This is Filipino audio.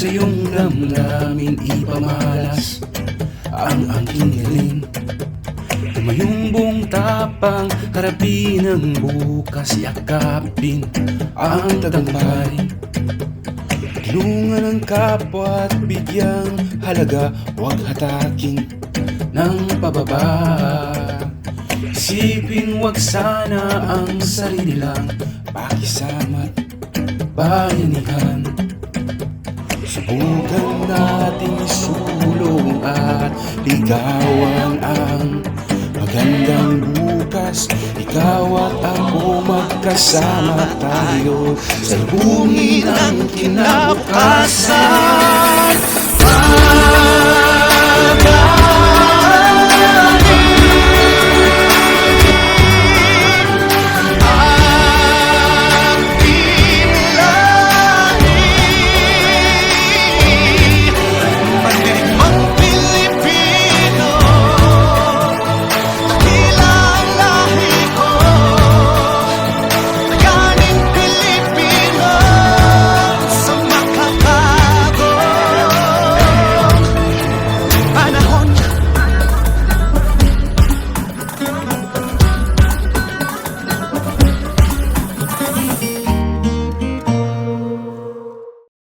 akin ipamalas ang aking hiling. Tumayumbong tapang harapin ang bukas Yakapin ang tagumpay Tulungan ang kapwa at bigyang halaga Huwag hatakin ng pababa. Isipin wag sana ang sarili lang Pakisama't bayanihan Subukan nating isulong at ligawan ang magandang bukas. Ikaw at ako magkasama tayo. Sa lubungin ang kinabukasan